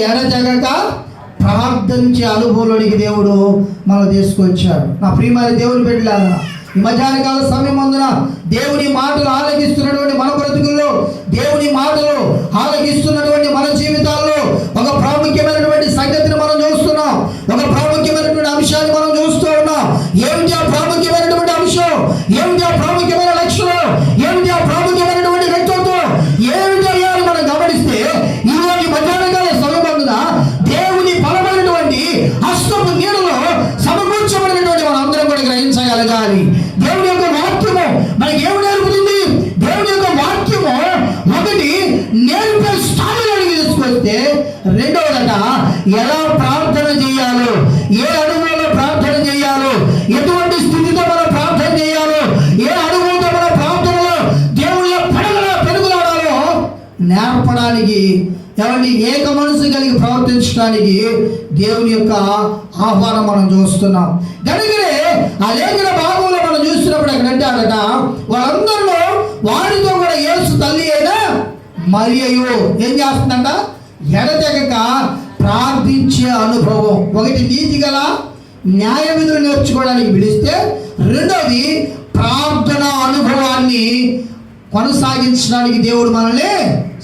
ఎడతెగక ప్రార్థించే అనుభవంలోనికి దేవుడు మనం తీసుకొచ్చాడు. నా ప్రియమైన దేవుని బిడ్డలారా ఈ మధ్యాహ్న సమయం అందున దేవుని మాటలు ఆలకిస్తున్నటువంటి మన బ్రతుకుల్లో దేవుని మాటలు ఆలకిస్తున్నటువంటి రెండవదట ఎలా ప్రార్థన చేయాలో ఏ అనుభవంలో ప్రార్థన చేయాలో ఎటువంటి స్థితితో మనం ప్రార్థన చేయాలో ఏ అనుభవంతో మన ప్రార్థనలో దేవుళ్ళ పడగల పెరుగులాడాలో నేర్పడానికి ఎవరిని ఏక మనసు కలిగి ప్రవర్తించడానికి దేవుని యొక్క ఆహ్వానం మనం చూస్తున్నాం. కనుకనే ఆ లేఖన భాగంలో మనం చూస్తున్నప్పుడు అక్కడ అంటారట వాళ్ళందరిలో వారితో కూడా ఏసు తల్లి అయినా మరియు ఏం చేస్తుందంట? ఎడతెగక ప్రార్థించే అనుభవం. ఒకటి నీతి గల న్యాయ విధులు నేర్చుకోవడానికి పిలిస్తే రెండవది ప్రార్థన అనుభవాన్ని కొనసాగించడానికి దేవుడు మనల్ని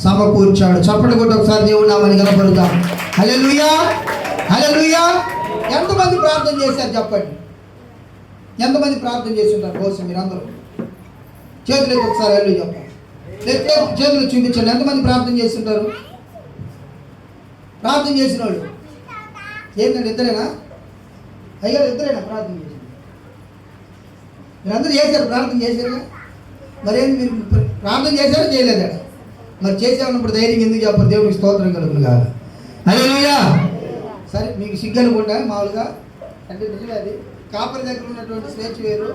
సమకూర్చాడు. చప్పటి కొట్టి ఒకసారి దేవుడు నామని కనపడతాం హలే లూయా ఎంతమంది ప్రార్థన చేశారు చెప్పండి? ఎంతమంది ప్రార్థన చేస్తుంటారు? కోసం మీరు అందరూ చేతులు ఒకసారి హల్లు చెప్పండి. చేతులు చూపించండి ఎంతమంది ప్రార్థన చేస్తుంటారు? ప్రార్థన చేసిన వాళ్ళు ఏంటంటే ఇద్దరేనా? అయ్యారు ఇద్దరేనా ప్రార్థన చేసి? మీరందరూ చేశారు ప్రార్థన చేశారుగా మరేంటి మీరు ప్రార్థన చేశారో చేయలేదా? మరి చేసామన్నప్పుడు ధైర్యం ఎందుకు చెప్పారు? దేవుడికి స్తోత్రం కలుగును కాదు అయ్యా సరే మీకు సిగ్గు అనుకుంటా మామూలుగా అంటే నిజమే అది. కాపరి దగ్గర ఉన్నటువంటి స్వేచ్ఛ వేరు.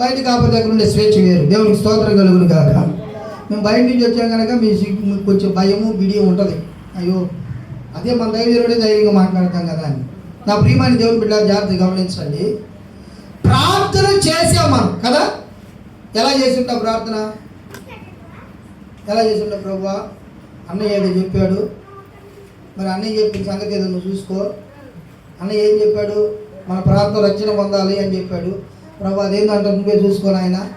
బయట కాపర్ దగ్గర ఉండే స్వేచ్ఛ వేరు. దేవునికి స్తోత్రం కలుగును కాక మేము బయట నుంచి వచ్చాం కనుక మీ సిగ్గు కొంచెం భయము బిడియం ఉంటుంది. అయ్యో అదే మన దైవజనుడే ధైర్యంగా మాట్లాడతాం కదా అని. నా ప్రియమైన దేవుని బిడ్డ జాగ్రత్త గమనించండి. ప్రార్థన చేసాం మనం కదా? ఎలా చేసి ఉంటాం ప్రార్థన? ఎలా చేసి ప్రభు? అన్నయ్య ఏదో చెప్పాడు. మరి అన్నయ్య చెప్పిన సంగతి ఏదో నువ్వు చూసుకో. అన్నయ్య ఏం చెప్పాడు? మన ప్రార్థన రక్షణ పొందాలి అని చెప్పాడు. ప్రభు అదేంటంటే నువ్వే చూసుకో నాయన.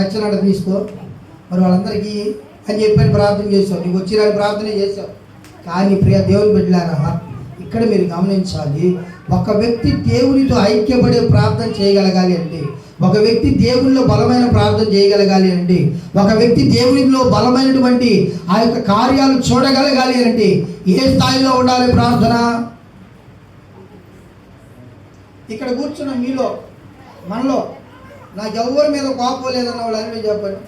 రక్షణ అంటే తీసుకో. మరి వాళ్ళందరికీ అని చెప్పని ప్రార్థన చేసావు నీకు వచ్చిరాని ప్రార్థన చేసావు కానీ ప్రియ దేవుని బిడ్డలారా ఇక్కడ మీరు గమనించాలి ఒక వ్యక్తి దేవునితో ఐక్యపడే ప్రార్థన చేయగలగాలి అంటే ఒక వ్యక్తి దేవునిలో బలమైన ప్రార్థన చేయగలగాలి అంటే ఒక వ్యక్తి దేవునిలో బలమైనటువంటి ఆ యొక్క కార్యాలు చూడగలగాలి అంటే ఏ స్థాయిలో ఉండాలి ప్రార్థన? ఇక్కడ కూర్చున్న మీలో మనలో నాకు ఎవరి మీద కోపం లేదన్న వాళ్ళు అని చెప్పండి.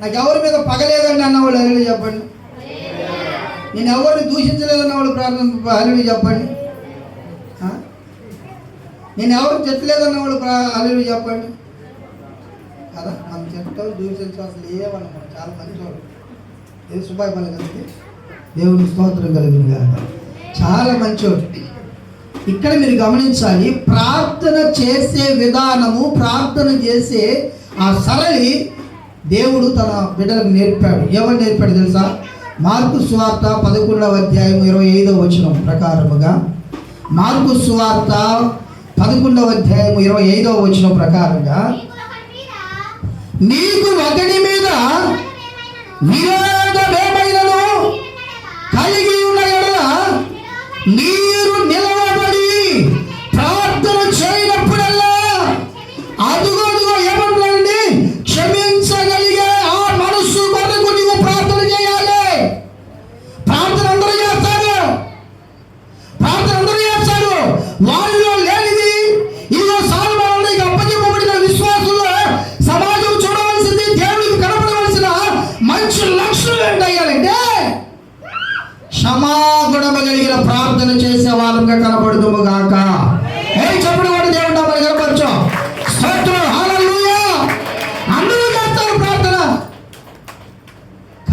నాకు ఎవరి మీద పగలేదండి అన్న వాళ్ళు అల్లుడు చెప్పండి. నేను ఎవరిని దూషించలేదన్న వాళ్ళు ప్రార్థన అల్లుడు చెప్పండి? నేను ఎవరు తిట్టలేదన్న వాళ్ళు అల్లుడు చెప్పండి. కదా మనం తిట్టం దూషించడం అసలు ఏమన్నా మనం చాలా మంచి వాళ్ళు ఏ సుబ్బాయి పని కలిగి దేవుని స్తోత్రం కలిగిన గాక. చాలా మంచోడు. ఇక్కడ మీరు గమనించాలి ప్రార్థన చేసే విధానము ప్రార్థన చేసే ఆ సరళి దేవుడు తన బిడ్డలకు నేర్పాడు. ఏమని నేర్పాడు తెలుసా? మార్కు సువార్త పదకొండవ అధ్యాయం ఇరవై ఐదవ వచనం ప్రకారముగా. మార్కు సువార్త పదకొండవ అధ్యాయం ఇరవై ఐదవ వచనం ప్రకారంగా. నీకు ఒకటి మీద విరోధమేమైనను? కలిగి ఉన్న ఎడల నీ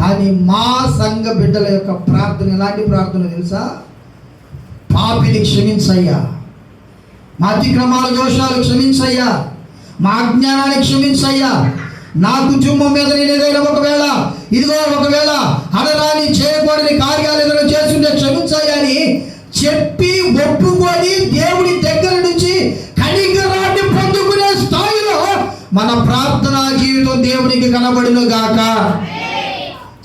కానీ మా సంఘ బిడ్డల యొక్క ప్రార్థన. ఎలాంటి ప్రార్థన తెలుసా? పాపిని క్షమించయ్యా. మా అతిక్రమాల దోషాలు క్షమించయ్యా. మా అజ్ఞానాన్ని క్షమించయ్యా. నా కుటుంబం మీద నేను ఏదైనా ఒకవేళ ఇదిగో ఒకవేళ అడరాని చేయకూడని కార్యాలు ఏదైనా చేస్తుంటే అని చెప్పి ఒప్పుకొని దేవుడి దగ్గర నుంచి కనికరాన్ని పొందుకునే స్థాయిలో మన ప్రార్థనా జీవితం దేవునికి కనబడినగాక గాక.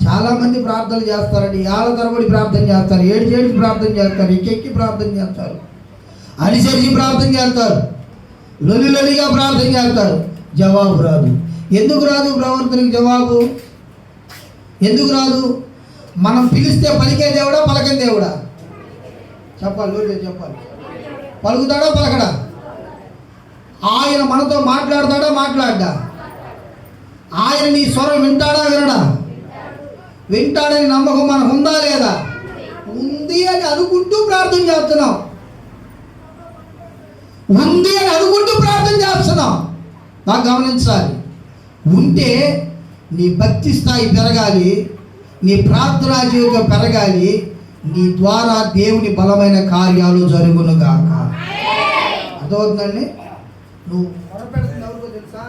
చాలా మంది ప్రార్థన చేస్తారండి. ఏళ్ళ తరబడి ప్రార్థన చేస్తారు. ఏడు ఏడు ప్రార్థన చేస్తారు. ఎక్కెక్కి ప్రార్థన చేస్తారు. అనుసరించి ప్రార్థన చేస్తారు. లొలి లొలిగా ప్రార్థన చేస్తారు. జవాబు రాదు. ఎందుకు రాదు ప్రవర్తనకి జవాబు? ఎందుకు రాదు? మనం పిలిస్తే పలికే దేవుడా పలకని దేవుడా? చెప్పాలి లోతుగా చెప్పాలి. పలుకుతాడా పలకడా? ఆయన మనతో మాట్లాడతాడా మాట్లాడ్డా? ఆయన నీ స్వరం వింటాడా వినడా? వింటాడని నమ్మకం మనకు ఉందా లేదా? ఉంది అని అనుకుంటూ ప్రార్థన చేస్తున్నాం. ఉంది అని అనుకుంటూ ప్రార్థన చేస్తున్నాం. నాకు గమనించాలి. ఉంటే నీ భక్తి స్థాయి పెరగాలి నీ ప్రార్థనా జీవితం పెరగాలి నీ ద్వారా దేవుని బలమైన కార్యాలు జరుగును గాక అర్థమవుతుందండి? నువ్వు మొరపెడుతున్న ఎవరికో తెలుసా?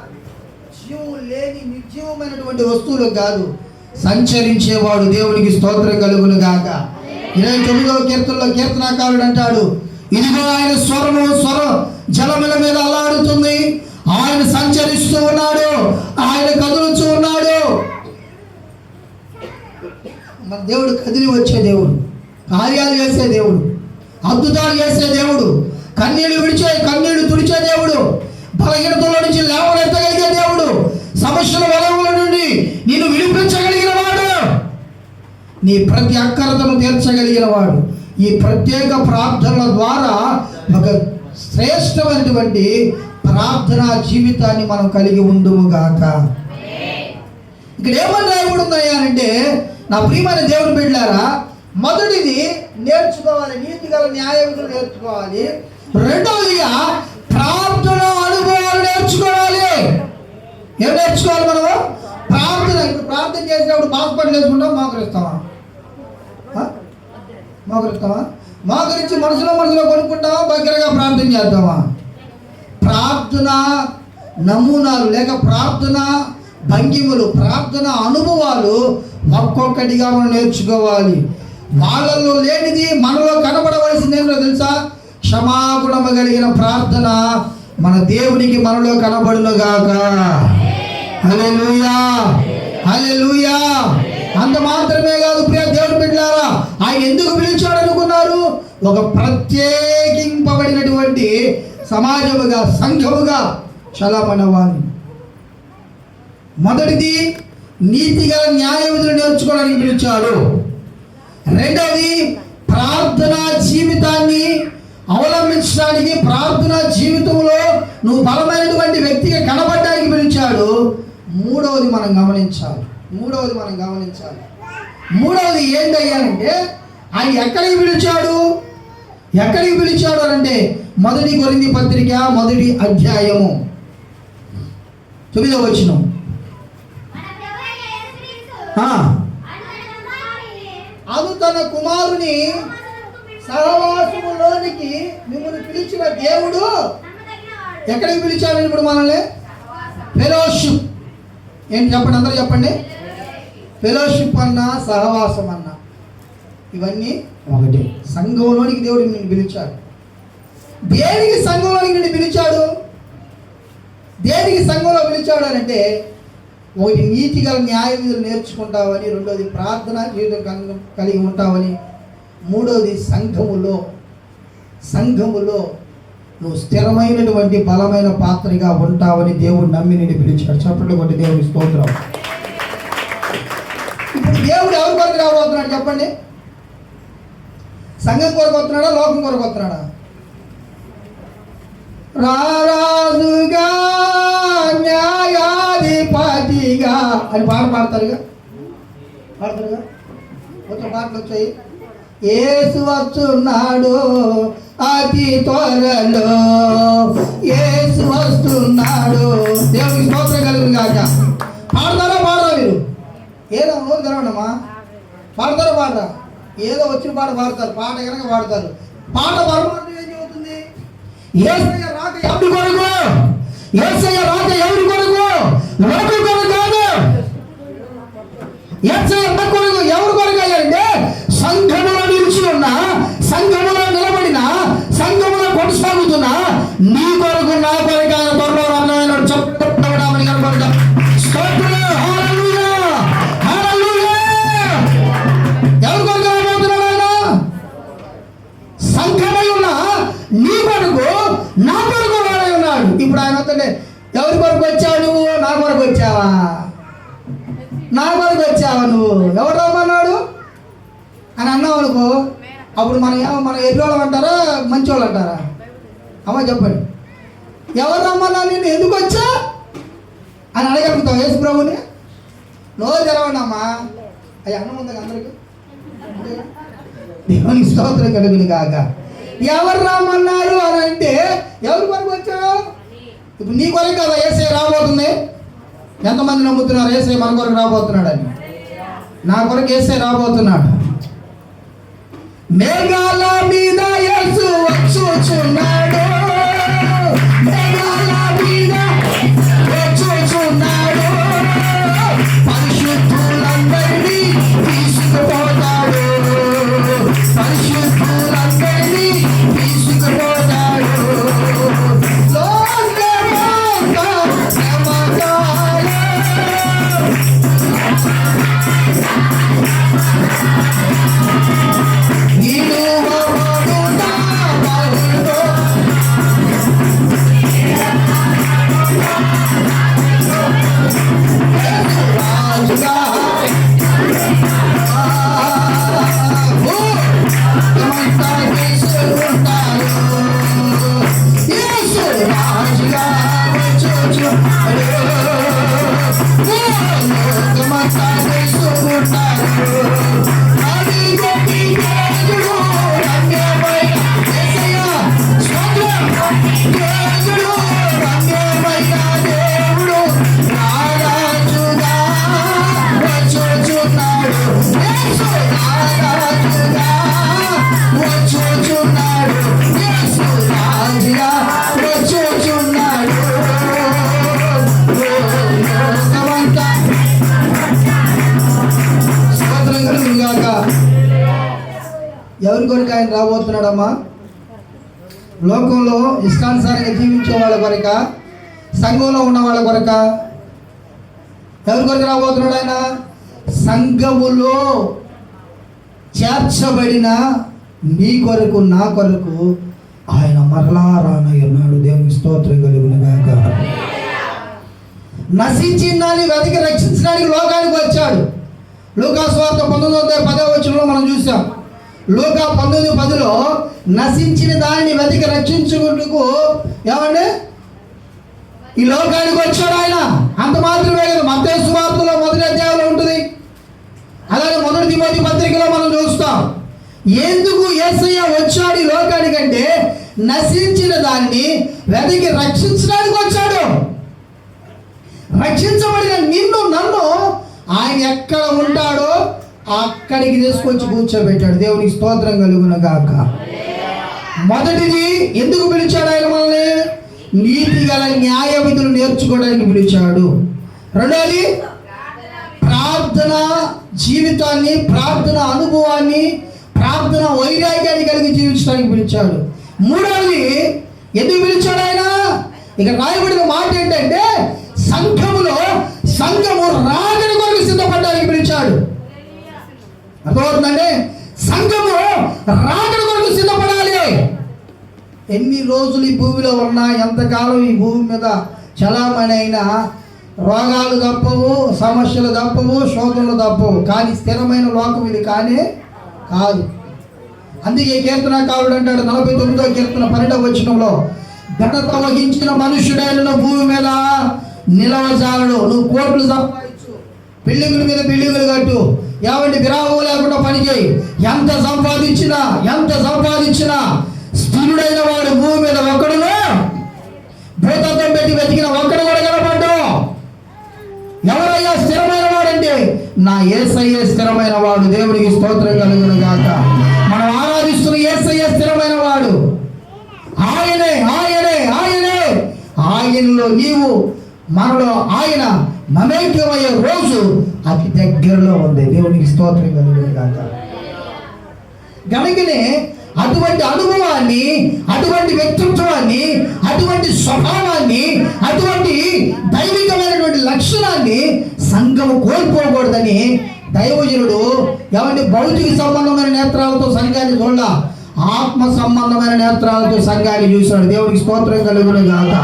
జీవం లేని నిర్జీవమైనటువంటి వస్తువులు కాదు. సంచరించేవాడు దేవునికి స్తోత్రం కలుగును గాక. ఇరవై తొమ్మిదవ కీర్తనలో కీర్తనాకారుడు అంటాడు ఇదిగో ఆయన స్వరము స్వరం జలముల మీద అలాడుతుంది ఆయన సంచరిస్తూ ఉన్నాడు ఆయన కదులుతూ ఉన్నాడు. మన దేవుడు కదిలి వచ్చే దేవుడు కార్యాలు చేసే దేవుడు అద్భుతాలు చేసే దేవుడు కన్నీళ్ళు విడిచే కన్నీళ్ళు తుడిచే దేవుడు బలహీనతలో నుంచి లేవనెత్తగలిగే దేవుడు సమస్యల వలముల నుండి నిన్ను విడిపించగలిగిన వాడు. నీ ప్రతి అక్కరతను తీర్చగలిగిన వాడు. ఈ ప్రత్యేక ప్రార్థనల ద్వారా ఒక శ్రేష్టమైనటువంటి ప్రార్థనా జీవితాన్ని మనం కలిగి ఉందుము గాక. ఇక్కడ ఏమని రాయబడి అంటే నా ప్రియమైన దేవుని బిడ్డారా మొదటిది నేర్చుకోవాలి నీతి గల న్యాయ నేర్చుకోవాలి. రెండవదిగా ప్రార్థన అనుభవాలు నేర్చుకోవాలి. ఏం నేర్చుకోవాలి మనము? ప్రార్థన. ప్రార్థన చేసినప్పుడు బాధపడి లేకుండా మోకరిస్తామా? ఆ? మోకరిస్తామా? మోకరించి మనసులో మనసులో కొనుక్కుంటామా? దగ్గరగా ప్రార్థన చేద్దామా? ప్రార్థన నమూనాలు లేక ప్రార్థన భంగిములు ప్రార్థన అనుభవాలు ఒక్కొక్కటిగా మనం నేర్చుకోవాలి. వాళ్ళల్లో లేనిది మనలో కనబడవలసింది ఏమిటో తెలుసా? క్షమాగుణము కలిగిన ప్రార్థన మన దేవునికి మనలో కనబడునుగాక. హల్లెలూయా. హల్లెలూయా. అంత మాత్రమే కాదు ప్రియ దేవుడు బిడ్డారా ఆయన ఎందుకు పిలిచాడు అనుకున్నారు? ఒక ప్రత్యేకింపబడినటువంటి సమాజముగా సంఘముగా చలమనవాణి మొదటిది నీతిగా న్యాయవిధులు నేర్చుకోవడానికి పిలిచాడు. రెండవది ప్రార్థనా జీవితాన్ని అవలంబించడానికి ప్రార్థనా జీవితంలో నువ్వు బలమైనటువంటి వ్యక్తిగా పిలిచాడు మూడవది మనం గమనించాలి. మూడవది మనం గమనించాలి. మూడవది ఏంటయ్యానంటే ఆయన ఎక్కడికి పిలిచాడు? ఎక్కడికి పిలిచాడు అంటే మొదటి కొరింది పత్రిక మొదటి అధ్యాయము. తొమ్మిదో వచ్చిన అను తన కుమారుని సహవాసములోనికి మిమ్మల్ని పిలిచిన దేవుడు ఎక్కడికి పిలిచాడు ఇప్పుడు మనల్ని? ఫెలోషిప్. ఏం చెప్పండి అందరూ చెప్పండి? ఫెలోషిప్ అన్నా సహవాసం అన్న ఇవన్నీ ఒకటి. సంఘంలోనికి దేవుడు నిన్ను పిలిచాడు. దేనికి సంఘంలోనికి నిన్ను పిలిచాడు? దేనికి సంఘంలో పిలిచాడు అని అంటే ఒకటి నీతి గల న్యాయ విధులు నేర్చుకుంటావని రెండోది ప్రార్థన జీవితం కలిగి ఉంటావని మూడోది సంఘములో సంఘములో నువ్వు స్థిరమైనటువంటి బలమైన పాత్రగా ఉంటావని దేవుడు నమ్మి నేను పిలిచాడు. చప్పట్లు కొట్టి దేవుని స్తోత్రం. ఇప్పుడు దేవుడు ఎవరి కొరకు రాబోతున్నాడు చెప్పండి? సంఘం కొరకు వస్తున్నాడా? లోకం కొరకు వస్తున్నాడా? రారాజుగా న్యాయాధిపతిగా. అని పాట పాడతారుగా? పాడతారుగా? కొంచెం పాటలు వచ్చాయి. ఏసు వస్తున్నాడు అతి త్వరలో. ఏసు వస్తున్నాడు. దేవుడికి స్తోత్రం కలుగును కాక పాడతారా పాడరా మీరు? ఏదో నోరు తెరవండమ్మా పాడతారా పాడరా? ఏదో వచ్చిన పాట పాడతారు. పాట కనుక పాడతారు. పాట పరమాత్మ ఏం చెబుతుంది? ఏసయ్య రాక ఎవరి కొరకు? ఏసయ్య రాక ఎవరి కొరకు? లోకం కొరకు కాదు. ఎంత కొరకు ఎవరు కొరకు అయ్యారంటే సంఘం సంఘములో నిలబడిన సంఘములో కొనసాగుతున్న నీ కొరకు నా కొరకు ఆయన కొరకు అమ్మ చెప్పండి. ఎవరు రమ్మన్నా నేను ఎందుకు వచ్చా? అని అడగలుగుతావు యేసు ప్రభుని? నోరు తెరవండి అమ్మా. అన్నం ఉంది అందరికీ? అందరికి దేవునికి స్తోత్రం కలుగును కాక ఎవరు రమ్మన్నారు అని అంటే ఎవరి కొరకు వచ్చావు ఇప్పుడు నీ కొరకు కదా ఏసే రాబోతుంది. ఎంతమంది నమ్ముతున్నారు? ఏసై మన కొరకు రాబోతున్నాడు అని నా కొరకు ఏసై రాబోతున్నాడు. మేఘాల మీద యేసు వచ్చుచున్నాడు. ఆయన రాబోతున్నాడమ్మా. లోకంలో ఇష్టానుసారంగా జీవించే వాళ్ళ కొరక సంఘంలో ఉన్న వాళ్ళ కొరక. ఎవరి కొరకు రాబోతున్నాడు ఆయన? సంఘములో చేర్చబడిన నీ కొరకు నా కొరకు ఆయన మరలా రానై ఉన్నాడు దేవుని స్తోత్రం కలిగిన గాక. నశించిందాన్ని వెతికి రక్షించడానికి లోకానికి వచ్చాడు. లోకాస్వార్థ పంతొమ్మిది వందల పదవ మనం చూసాం. లూకా పంతొమ్మిది పదిలో నశించిన దానిని వెతికి రక్షించుకుంటూ ఏమండి? ఈ లోకానికి వచ్చాడు ఆయన. అంత మాత్రమే కదా. మత సువార్తలో మొదటి అధ్యాయంలో ఉంటుంది. అలాగే మొదటి తిమోతి పత్రికలో మనం చూస్తాం. ఎందుకు ఏసయ్య వచ్చాడు ఈ లోకానికంటే నశించిన దాన్ని వెతికి రక్షించడానికి వచ్చాడు? రక్షించబడిన నిన్ను నన్ను ఆయన ఎక్కడ ఉంటాడో అక్కడికి తీసుకొచ్చి కూర్చోబెట్టాడు. దేవునికి స్తోత్రం కలుగును గాక. మొదటిది ఎందుకు పిలిచాడు ఆయన మనల్ని? నీతి గల న్యాయ విధులు నేర్చుకోవడానికి పిలిచాడు. రెండోది ప్రార్థన జీవితాన్ని ప్రార్థన అనుభవాన్ని ప్రార్థన వైరాగ్యాన్ని కలిగి జీవించడానికి పిలిచాడు. మూడవది ఎందుకు పిలిచాడు ఆయన? ఇక రాయబడిన మాట ఏంటంటే సంఘములో సంఘము రా కొరకు సిద్ధపడడానికి పిలిచాడు అర్థమవుతుందండి? సంఘము రాకడ కొరకు సిద్ధపడాలి. ఎన్ని రోజులు ఈ భూమిలో ఉన్నా ఎంతకాలం ఈ భూమి మీద చలామణి అయినా రోగాలు తప్పవు సమస్యలు తప్పవు శోధనలు తప్పవు. కానీ స్థిరమైన లోకం ఇది కానీ కాదు. అందుకే కీర్తనకారుడు అంటాడు నలభై తొమ్మిదో కీర్తన పన్నెండవ వచనంలో ఘనత వహించిన మనుషుడైన భూమి మీద నిలవజాలడు. నువ్వు కోట్లు సంపాదించు. బిల్డింగుల మీద బిల్డింగులు కట్టు. ఏమంటే విరామం లేకుండా పనిచేయి. ఎంత సంపాదించినా ఎంత సంపాదించినా స్థిరుడైన వాడు భూమి మీద ఒక్కడును భూతత్వం పెట్టి వెతికిన ఒక్కడు కూడా కనపడ్డు. ఎవరయ్యా స్థిరమైన వాడంటే? నా ఏసయ్యే స్థిరమైన వాడు. దేవుడికి స్తోత్రం కలుగును గాక. మనం ఆరాధిస్తున్న ఏసయ్య స్థిరమైన వాడు. ఆయనే ఆయనే ఆయనే. ఆయనలో నీవు మనలో ఆయన మమేక్యమయ్యే రోజు అతి దగ్గరలో ఉంది. దేవునికి స్తోత్రం కలిగింది కాక గనుకనే అటువంటి అనుభవాన్ని అటువంటి వ్యక్తిత్వాన్ని అటువంటి స్వభావాన్ని అటువంటి దైవికమైనటువంటి లక్షణాన్ని సంఘము కోల్పోకూడదని దైవజనుడు ఎవరి భౌతిక సంబంధమైన నేత్రాలతో సంఘాన్ని చూడ ఆత్మ సంబంధమైన నేత్రాలతో సంఘాన్ని చూశాడు. దేవుడికి స్తోత్రం కలుగును గాక.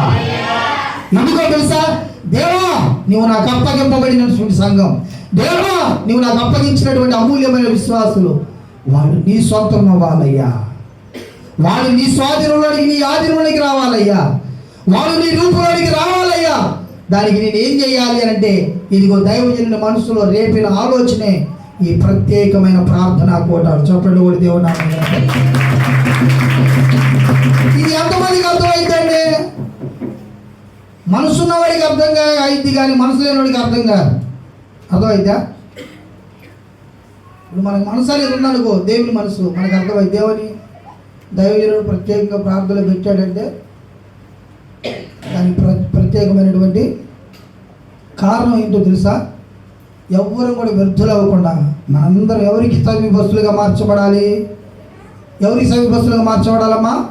ఎందుకో తెలుసా? దేవా నువ్వు నాకు అప్పగింపబడినటువంటి సంఘం. దేవా నువ్వు నాకు అప్పగించినటువంటి అమూల్యమైన విశ్వాసులు. వాళ్ళు నీ సొంతం అవ్వాలయ్యా వాళ్ళు నీ స్వాధీనంలోనికి నీ ఆధీనంలోనికి రావాలయ్యా. వాళ్ళు నీ రూపంలోనికి రావాలయ్యా. దానికి నేను ఏం చేయాలి అని అంటే ఇదిగో దైవజనుల మనసులో రేపిన ఆలోచనే ఈ ప్రత్యేకమైన ప్రార్థన కోటాలు. చెప్పండి కూడా దేవుడు ఇది ఎంతమందికి అర్థమైందండి? మనసున్నవాడికి అర్థంగా అయింది కానీ మనసు లేనివాడికి అర్థం కాదు. అర్థమైందా? ఇప్పుడు మనకు మనసు అనేది ఉందనుకో దేవుని మనసు. మనకు అర్థమైంది దేవుని? దైవజనుడు ప్రత్యేకంగా ప్రార్థనలు పెట్టాడంటే దానికి ప్ర ప్రత్యేకమైనటువంటి కారణం ఏంటో తెలుసా? ఎవ్వరు కూడా వ్యర్థులు అవ్వకుండా మనందరం ఎవరికి సమీపస్తులుగా మార్చబడాలి? ఎవరికి సమీపస్తులుగా మార్చబడాలమ్మా?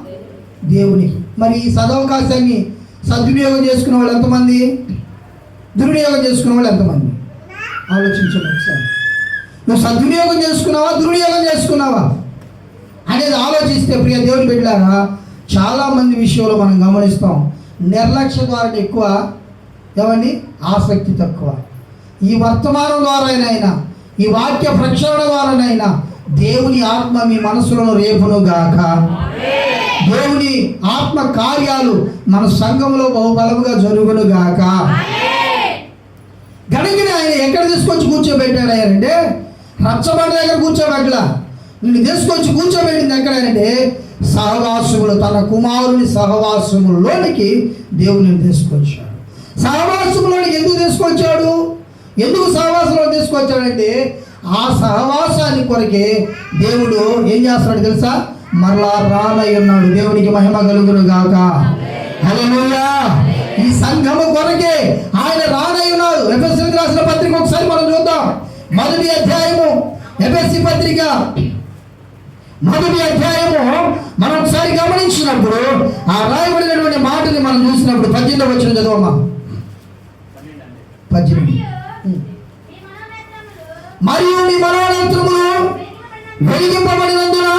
దేవునికి. మరి ఈ సదవకాశాన్ని సద్వినియోగం చేసుకున్న వాళ్ళు ఎంతమంది? దుర్వినియోగం చేసుకునే వాళ్ళు ఎంతమంది? ఆలోచించండి ఒకసారి. నువ్వు సద్వినియోగం చేసుకున్నావా? దుర్వినియోగం చేసుకున్నావా? అనేది ఆలోచిస్తే ప్రియ దేవుడు బిడ్డారా చాలామంది విషయంలో మనం గమనిస్తాం నిర్లక్ష్య ద్వారా ఎక్కువ ఏమండి? ఆసక్తి తక్కువ. ఈ వర్తమానం ద్వారానైనా ఈ వాక్య ప్రక్షాళన ద్వారానైనా దేవుని ఆత్మ మీ మనసులో రేపును గాక. దేవుని ఆత్మ కార్యాలు మన సంఘంలో బహుబలముగా జరుగును గాక. గడిగిన ఆయన ఎక్కడ తీసుకొచ్చి కూర్చోబెట్టాడు ఆయన అంటే రచ్చబండ దగ్గర కూర్చోబెట్టలా నిన్ను తీసుకొచ్చి కూర్చోబెట్టింది ఎక్కడంటే సహవాసములు తన కుమారుని సహవాసములోనికి దేవుని తీసుకొచ్చాడు. సహవాసములోనికి ఎందుకు తీసుకొచ్చాడు? ఎందుకు సహవాసంలో తీసుకొచ్చాడంటే ఆ సహవాసాన్ని కొరకే దేవుడు ఏం చేస్తాడు తెలుసా? మరలా రానై ఉన్నాడు దేవునికి మహిమ కలుగును గాక హల్లెలూయా! ఈ సంఘము కొరకే ఆయన రానై ఉన్నాడు ఎఫ్ఎస్సీకి రాసిన పత్రిక ఒకసారి మనం చూద్దాం. మొదటి అధ్యాయము ఎఫ్ఎస్సి పత్రిక. మొదటి అధ్యాయము మనం ఒకసారి గమనించినప్పుడు ఆ రాయబడినటువంటి మాటని మనం చూసినప్పుడు పద్దెనిమిది వచ్చిన చదవమ్మా. పద్దెనిమిది. మరియు మీ మనోనేత్రములు వెలిగింపబడినందున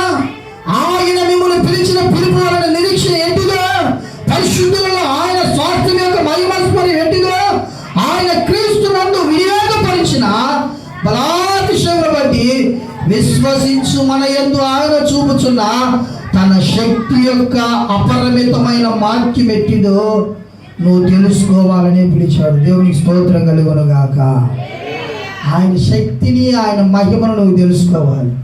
ఆయన మిమ్మల్ని పిలిచిన పిలుపు వలన నిరీక్షణ ఎట్టిదో పరిశుద్ధులను ఆయన స్వాస్థ్యం యొక్క మహిమస్మరి ఏంటిదో ఆయన క్రీస్తు నందు వినియోగపరిచిన బలాతిశయమును బట్టి విశ్వసించు మన ఎందు ఆయన చూపుచున్న తన శక్తి యొక్క అపరిమితమైన మార్క్యం ఎట్టిదో నువ్వు తెలుసుకోవాలని పిలిచాడు. దేవునికి స్తోత్రం కలుగును గాక ఆయన శక్తిని ఆయన మహిమను నువ్వు తెలుసుకోవాలి.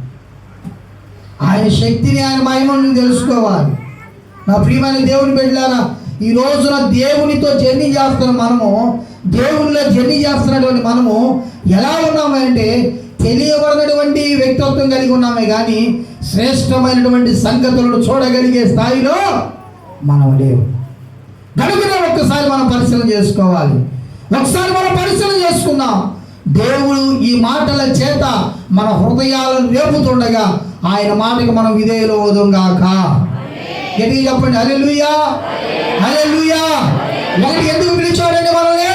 ఆయన శక్తిని ఆయన మహిమను నువ్వు తెలుసుకోవాలి. నా ప్రియమైన దేవుని బిడ్డలారా ఈ రోజున దేవునితో జర్నీ చేస్తున్న మనము దేవునిలో జర్నీ చేస్తున్నటువంటి మనము ఎలా ఉన్నామంటే తెలియబడినటువంటి వ్యక్తిత్వం కలిగి ఉన్నామే కానీ శ్రేష్టమైనటువంటి సంగతులను చూడగలిగే స్థాయిలో మనం లేవు. గడుగున ఒక్కసారి మనం పరిశీలన చేసుకోవాలి. ఒకసారి మనం పరిశీలన చేసుకుందాం. దేవుడు ఈ మాటల చేత మన హృదయాలను రేపుతుండగా ఆయన మాటకి మనం విధేయులు అవుతుంగాక గట్టిగా చెప్పండి అరే లూయా అరే లూయా ఒకటి ఎందుకు పిలిచాడండి మనల్ని?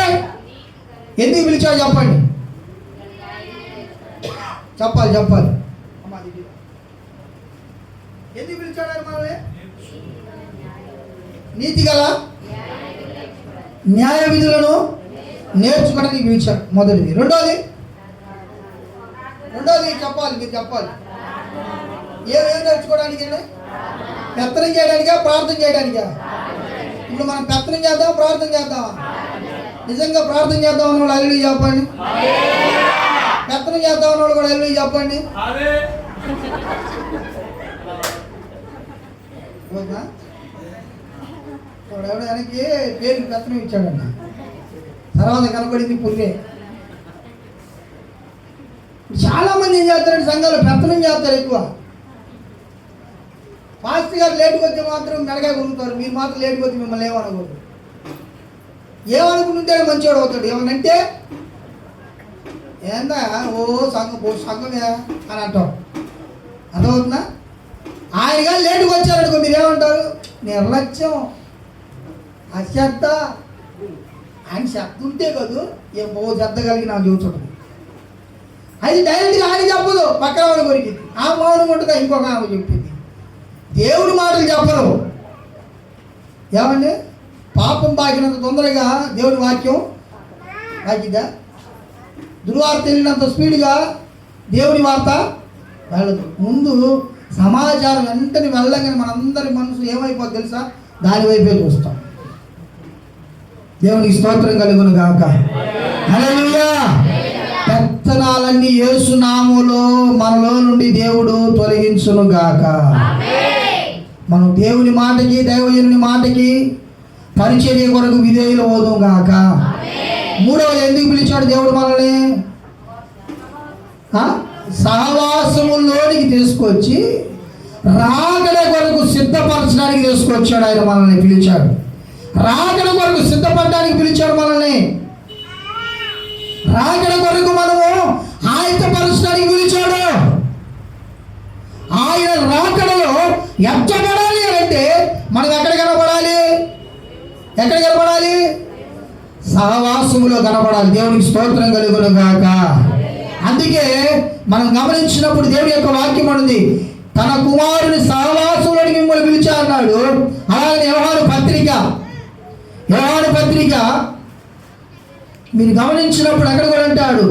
ఎందుకు పిలిచాడు చెప్పండి. చెప్పాలి చెప్పాలి. ఎందుకు పిలిచాడు మనల్ని? నీతి గల న్యాయ విధులను నేర్చుకోవడానికి పిలిచాడు మొదటిది. రెండోది? రెండోది చెప్పాలి మీరు చెప్పాలి. ఏం ఏం నేర్చుకోవడానికి అండి? పెత్తనం చేయడానికా ప్రార్థన చేయడానికా? ఇప్పుడు మనం పెత్తనం చేద్దాం ప్రార్థన చేద్దామా? నిజంగా ప్రార్థన చేద్దాం అన్న వాళ్ళు అల్లు చెప్పండి. పెత్తనం చేద్దాం అన్న వాళ్ళు కూడా అల్లు చెప్పండి. ఓకేనా? వాడు ఎవడో వెనక్కి పేరుకి పెత్తనం ఇచ్చాడంట. తర్వాత కనబడింది పుణ్యే. చాలా మంది ఏం చేస్తారంటే సంఘాలు పెత్తనం చేస్తారు ఎక్కువ. ఫాస్ట్ గారు లేటుకు వస్తే మాత్రం మెడగా కొనుక్తారు మీరు మాత్రం లేటుకు వచ్చి మిమ్మల్ని ఏమనుకోరు. ఏమనుకుంటుంటే మంచివాడు అవుతాడు. ఏమనంటే ఏందా? ఓ సంఘం ఓ సంఘమే అని అంటాం. అర్థమవుతుందా? ఆయన కానీ లేటుకు వచ్చారనుకో మీరు ఏమంటారు? నిర్లక్ష్యం. అశ్రద్ధ. ఆయన శబ్దం ఉంటే కాదు ఏం ఓ శ్రద్ధ కలిగి నాకు చూసుకుంటుంది అది డైరెక్ట్గా ఆయన చెప్పదు పక్కన వాళ్ళు గురించి ఆ మౌనం ఉంటుందా ఇంకొక ఆమె చెప్పింది. దేవుడి మాటలు చెప్పరు ఏమండి? పాపం పాకినంత తొందరగా దేవుడి వాక్యం పాకిద్దా దుర్వార్త వెళ్ళినంత స్పీడ్గా దేవుడి వార్త వెళ్ళదు. ముందు సమాచారం వెంటనే వెళ్ళగానే మనందరి మనసు ఏమైపోద్ది తెలుసా? దాని వైపే చూస్తాం. దేవునికి స్తోత్రం కలుగును గాక. హల్లెలూయా. పెత్తనాలన్నీ యేసునామములో మనలో నుండి దేవుడు తొలగించును గాక. మనం దేవుని మాటకి దైవజనుని మాటకి పరిచర్య కొరకు విధేయులు పోదాం గాక. మూడవది ఎందుకు పిలిచాడు దేవుడు మనల్ని? సహవాసములోనికి తీసుకొచ్చి రాగడ కొరకు సిద్ధపరచడానికి తీసుకొచ్చాడు ఆయన మనల్ని పిలిచాడు. రాకడ కొరకు సిద్ధపడడానికి పిలిచాడు మనల్ని. రాకడ కొరకు మనము ఆయత్తపరచడానికి పిలిచాడు. ఆయన రాకడలో ఎత్తబడాలి అంటే మనం ఎక్కడ కనపడాలి? ఎక్కడ కనపడాలి? సహవాసములో కనపడాలి. దేవునికి స్తోత్రం కలుగును గాక. అందుకే మనం గమనించినప్పుడు దేవుడి యొక్క వాక్యం ఉంది తన కుమారుని సహవాసంలోని మిమ్మల్ని పిలిచా అన్నాడు. అలాగే వ్యవహార పత్రిక వ్యవహార పత్రిక మీరు గమనించినప్పుడు అక్కడ కూడా అంటాడు